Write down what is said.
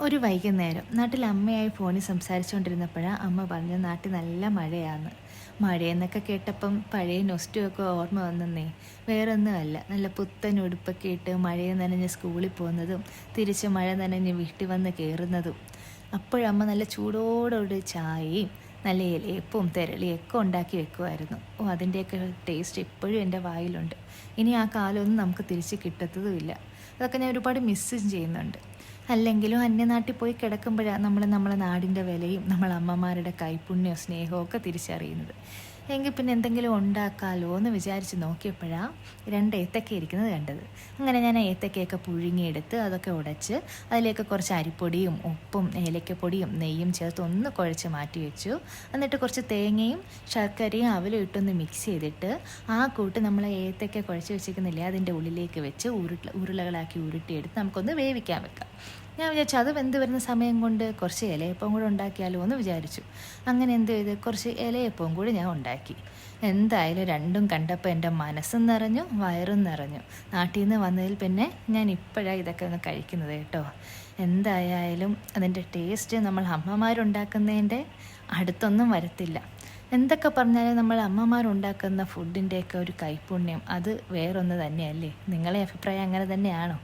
ഒരു വൈകുന്നേരം നാട്ടിൽ അമ്മയായി ഫോണിൽ സംസാരിച്ചുകൊണ്ടിരുന്നപ്പോഴാണ് അമ്മ പറഞ്ഞു നാട്ടിൽ നല്ല മഴയാണ് മഴയെന്നൊക്കെ കേട്ടപ്പം പഴയ നൊസ്റ്റുമൊക്കെ ഓർമ്മ വന്നേ വേറൊന്നുമല്ല നല്ല പുത്തൻ ഉടുപ്പൊക്കെ ഇട്ട് മഴയെ നനഞ്ഞ് സ്കൂളിൽ പോകുന്നതും തിരിച്ച് മഴ നനഞ്ഞ് വീട്ടിൽ വന്ന് കയറുന്നതും. അപ്പോഴമ്മ നല്ല ചൂടോടൊരു ചായയും നല്ല ഇലയപ്പവും തിരളിയൊക്കെ ഉണ്ടാക്കി വെക്കുമായിരുന്നു. ഓ അതിന്റെയൊക്കെ ടേസ്റ്റ് ഇപ്പോഴും എന്റെ വായിലുണ്ട്. ഇനി ആ കാലമൊന്നും നമുക്ക് തിരിച്ച് കിട്ടത്തതുമില്ല. അതൊക്കെ ഞാൻ ഒരുപാട് മിസ്സും ചെയ്യുന്നുണ്ട്. അല്ലെങ്കിലും അന്യനാട്ടിൽ പോയി കിടക്കുമ്പോഴാണ് നമ്മൾ നമ്മളെ നാടിന്റെ വിലയും നമ്മളെ അമ്മമാരുടെ കൈപുണ്യവും സ്നേഹവും ഒക്കെ തിരിച്ചറിയുന്നത്. എങ്കിൽ പിന്നെ എന്തെങ്കിലും ഉണ്ടാക്കാലോ എന്ന് വിചാരിച്ച് നോക്കിയപ്പോഴാണ് രണ്ട് ഏത്തക്ക ഇരിക്കുന്നത് കണ്ടത്. അങ്ങനെ ഞാൻ ഏത്തക്കയൊക്കെ പുഴുങ്ങിയെടുത്ത് അതൊക്കെ ഉടച്ച് അതിലേക്ക് കുറച്ച് അരിപ്പൊടിയും ഉപ്പും ഏലക്കപ്പൊടിയും നെയ്യും ചേർത്ത് ഒന്ന് കുഴച്ച് മാറ്റി വെച്ചു. എന്നിട്ട് കുറച്ച് തേങ്ങയും ശർക്കരയും അവലും ഇട്ടൊന്ന് മിക്സ് ചെയ്തിട്ട് ആ കൂട്ട് നമ്മൾ ഏത്തക്ക കുഴച്ച് വെച്ചിരിക്കുന്നില്ലേ അതിന്റെ ഉള്ളിലേക്ക് വെച്ച് ഉരുള ഉരുളകളാക്കി ഉരുട്ടിയെടുത്ത് നമുക്കൊന്ന് വേവിക്കാൻ വെക്കാം. ഞാൻ വിചാരിച്ചു അത് വെന്ത് വരുന്ന സമയം കൊണ്ട് കുറച്ച് ഇലയപ്പം കൂടെ ഉണ്ടാക്കിയാലോ എന്ന് വിചാരിച്ചു. അങ്ങനെ എന്ത് ചെയ്ത് കുറച്ച് ഇലയപ്പവും കൂടി ഞാൻ ഉണ്ടാക്കി. എന്തായാലും രണ്ടും കണ്ടപ്പോൾ എന്റെ മനസ്സും നിറഞ്ഞു വയറും നിറഞ്ഞു. നാട്ടിൽ നിന്ന് വന്നതിൽ പിന്നെ ഞാൻ ഇപ്പോഴാണ് ഇതൊക്കെ ഒന്ന് കഴിക്കുന്നത് കേട്ടോ. എന്തായാലും അതിന്റെ ടേസ്റ്റ് നമ്മൾ അമ്മമാരുണ്ടാക്കുന്നതിന്റെ അടുത്തൊന്നും വരത്തില്ല. എന്തൊക്കെ പറഞ്ഞാലും നമ്മൾ അമ്മമാരുണ്ടാക്കുന്ന ഫുഡിന്റെയൊക്കെ ഒരു കൈപുണ്യം അത് വേറൊന്ന് തന്നെയല്ലേ? നിങ്ങളെ അഭിപ്രായം അങ്ങനെ തന്നെയാണോ?